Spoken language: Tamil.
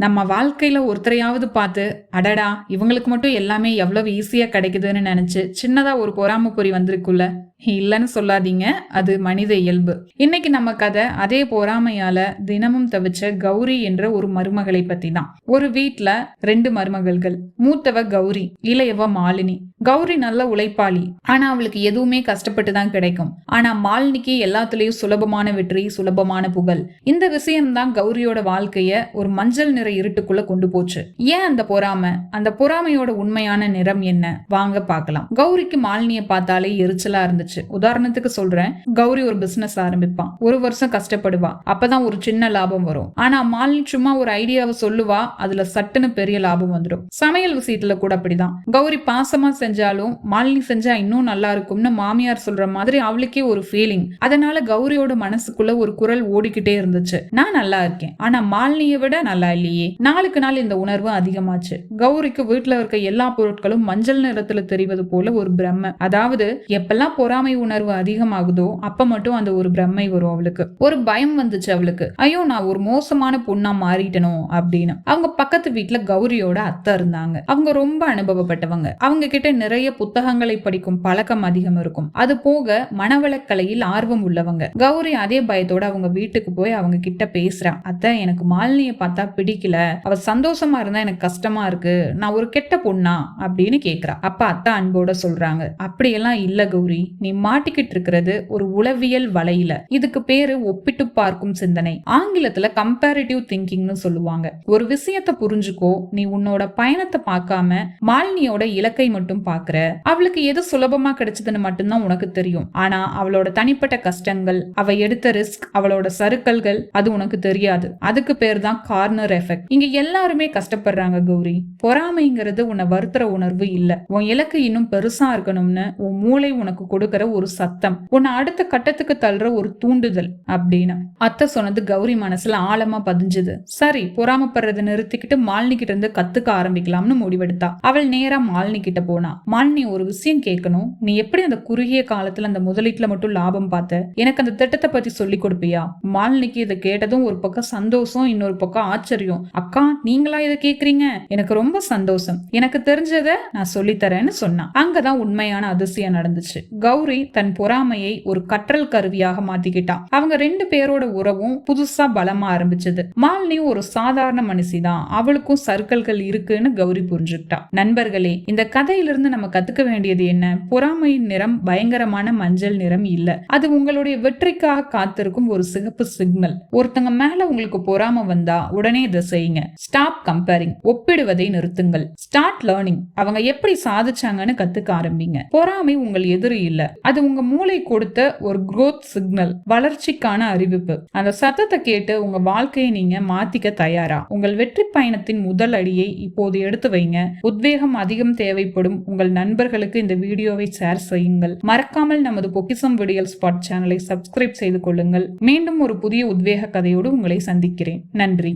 நம்ம வாழ்க்கையில ஒருத்தரையாவது பார்த்து அடடா இவங்களுக்கு மட்டும் எல்லாமே எவ்வளவு ஈஸியா கிடைக்குதுன்னு நினைச்சு சின்னதா ஒரு பொறாமப்பொறி பொறி வந்திருக்குல்ல? இல்லைன்னு சொல்லாதீங்க. அது மனித இயல்பு. இன்னைக்கு நம்ம கதை அதே பொறாமையால தினமும் தவிச்ச கௌரி என்ற ஒரு மருமகளை பத்தி தான் ஒரு வீட்டுல ரெண்டு மருமகள்கள். மூத்தவ கௌரி இளையவ மாலினி. கௌரி நல்ல உழைப்பாளி. ஆனா அவளுக்கு எதுவுமே கஷ்டப்பட்டு தான் கிடைக்கும். ஆனா மாலினிக்கு எல்லாத்துலயும் சுலபமான வெற்றி சுலபமான புகழ். இந்த விஷயம்தான் கௌரியோட வாழ்க்கைய ஒரு மஞ்சள் நிற இருட்டுக்குள்ள கொண்டு போச்சு. ஏன் அந்த பொறாமை? அந்த பொறாமையோட உண்மையான நிறம் என்ன? வாங்க பார்க்கலாம். கௌரிக்கு மாலினியை பார்த்தாலே எரிச்சலா இருந்துச்சு. உதாரணத்துக்கு சொல்றேன். கௌரி ஒரு பிசினஸ் ஆரம்பிப்பான் ஒரு வருஷம் கஷ்டப்படுவா. அப்பதான் ஒரு சின்ன லாபம் வரும். ஆனா மாலினி சும்மா ஒரு ஐடியாவை சொல்லுவா அதுல சட்டுன்னு பெரிய லாபம் வந்துடும். சமையல் விஷயத்துல கூட அப்படிதான். கௌரி பாசமா செஞ்சாலும் மாலினி செஞ்சா இன்னும் நல்லா இருக்கும்னு மாமியார் சொல்ற மாதிரி அவளுக்கே ஒரு ஃபீலிங் அதனால கௌரியோட மனசுக்குள்ள ஒரு குரல் ஓடிக்கிட்டே இருந்துச்சு. நான் நல்லா இருக்கேன். ஆனா மாலினியை விட நல்லா இல்லையே. நாளுக்கு நாள் இந்த உணர்வு அதிகமாச்சு. கௌரிக்கு வீட்டுல இருக்க எல்லா பொருட்களும் மஞ்சள் நிறத்துல தெரிவது போல ஒரு பிரம்ம. அதாவது எப்பெல்லாம் பொறாமை உணர்வு அதிகமாகுதோ அப்ப மட்டும் அந்த ஒரு பிரம்மை வரும் அவளுக்கு. ஒரு பயம் வந்துச்சு அவளுக்கு. ஐயோ நான் ஒரு மோசமான பொண்ணா மாறிட்டனும் அப்படின்னு. அவங்க பக்கத்து வீட்டுல கௌரியோட அத்தை இருந்தாங்க. அவங்க ரொம்ப அனுபவப்பட்டவங்க. அவங்க கிட்ட நிறைய புத்தகங்களை படிக்கும் பழக்கம் அதிகம் இருக்கும். அது போக மனவளக்கலையில் ஆர்வம் உள்ளவங்க. கௌரி அதே பயத்தோட அவங்க வீட்டுக்கு போய் அவங்க கிட்ட பேசுறான் அத்தை எனக்கு மாலினிய பார்த்தா பிடிக்கல. அவ சந்தோஷமா இருந்தா எனக்கு கஷ்டமா இருக்கு. நான் ஒரு கெட்ட பொண்ணா? அப்படின்னு கேக்குறா. அப்ப அத்தை அன்போட சொல்றாங்க. அப்படியெல்லாம் இல்ல கௌரி. நீ மாட்டிக்கிட்டு இருக்கிறது ஒரு உளவியல் வலையில. இதுக்கு பேரு ஒப்பிட்டு பார்க்கும் சிந்தனை. ஆங்கிலத்துல கம்பேரிட்டிவ் திங்கிங்னு சொல்லுவாங்க. ஒரு விஷயத்தை புரிஞ்சுக்கோ. நீ உன்னோட பயணத்தை பார்க்காம மாலினியோட இலக்கை மட்டும் பாக்குற. அவளுக்கு எது சுலபமா கிடைச்சதுன்னு மட்டும்தான் உனக்கு தெரியும். ஆனா அவளோட தனிப்பட்ட கஷ்டங்கள் அவ எடுத்த ரிஸ்க் அவளோட சறுக்கல்கள் அது உனக்கு தெரியாது. அதுக்கு பேர் தான் கார்னர் எஃபெக்ட் இங்க எல்லாருமே கஷ்டப்படுறாங்க கௌரி. பொறாமைங்கிறது உன்னை வருத்துற உணர்வு இல்ல. உன் இலக்கு இன்னும் பெருசா இருக்கணும்னு உன் மூளை உனக்கு கொடுக்கற ஒரு சத்தம். உன்னை அடுத்த கட்டத்துக்கு தள்ளுற ஒரு தூண்டுதல் அப்படின்னு. அத்தை சொன்னது கௌரி மனசுல ஆழமா பதிஞ்சுது. சரி பொறாமப்படுறதை நிறுத்திக்கிட்டு மாலினி கிட்ட இருந்து கத்துக்க ஆரம்பிக்கலாம்னு முடிவெடுத்தா. அவள் நேரா மாலினி கிட்ட போனா. மாலினி ஒரு விஷயம் கேட்கணும். நீ எப்படி அந்த குறுகிய காலத்துல அந்த முதலீட்டுல மட்டும் லாபம் பார்த்த? எனக்கு அந்த திட்டத்தை பத்தி சொல்லி கொடுப்பியா? மாலினிக்கு இதை கேட்டதும் ஒரு பக்கம் சந்தோஷம் இன்னொரு பக்கம் ஆச்சரியம். அக்கா நீங்களா இதை கேக்குறீங்க எனக்கு ரொம்ப சந்தோஷம். எனக்கு தெரிஞ்சதை நான் சொல்லித்தரேன்னு சொன்னான் அங்கதான் உண்மையான அதிசயம் நடந்துச்சு. கௌரி தன் பொறாமையை ஒரு கற்றல் கருவியாக மாத்திக்கிட்டான் அவங்க ரெண்டு பேரோட உறவும் புதுசா பலமா ஆரம்பிச்சது. மாலினி ஒரு சாதாரண மனுஷிதான் அவளுக்கும் சர்க்கிள்கள் இருக்குன்னு கௌரி புரிஞ்சுக்கிட்டா. நண்பர்களே இந்த கதையிலிருந்து நம்ம கத்துக்க வேண்டியது என்ன? பொறாமையின் நிறம் பயங்கரமான மஞ்சள் நிறம் இல்ல. அது உங்களுடைய வெற்றிக்காக காத்திருக்கும் ஒரு சிகப்பு சிக்னல். ஒருத்தங்க மேல உங்களுக்கு பொறாம வந்தா உடனே இதை செய்யுங்க. ஸ்டாப் கம்பேரிங் ஒப்பிடுவதை நிறுத்துங்கள். ஸ்டார்ட் லேர்னிங் அவங்க எப்படி சாதிச்சாங்கன்னு கத்துக்க ஆரம்பிங்க. பொறாமை உங்கள் எதிரி இல்ல. அது உங்க மூளை கொடுத்த ஒரு குரோத் சிக்னல் வளர்ச்சிக்கான அறிவிப்பு. அந்த சத்தத்தை கேட்டு உங்க வாழ்க்கையை நீங்க மாத்திக்க தயாரா? உங்கள் வெற்றி பயணத்தின் முதல் அடியை இப்போது எடுத்து வைங்க. உத்வேகம் அதிகம் தேவைப்படும் உங்கள் நண்பர்களுக்கு இந்த வீடியோவை ஷேர் செய்யுங்கள். மறக்காமல் நமது பொக்கிசம் விடியல் ஸ்பாட் சேனலை சப்ஸ்கிரைப் செய்து கொள்ளுங்கள். மீண்டும் ஒரு புதிய உத்வேக கதையோடு உங்களை சந்திக்கிறேன். நன்றி.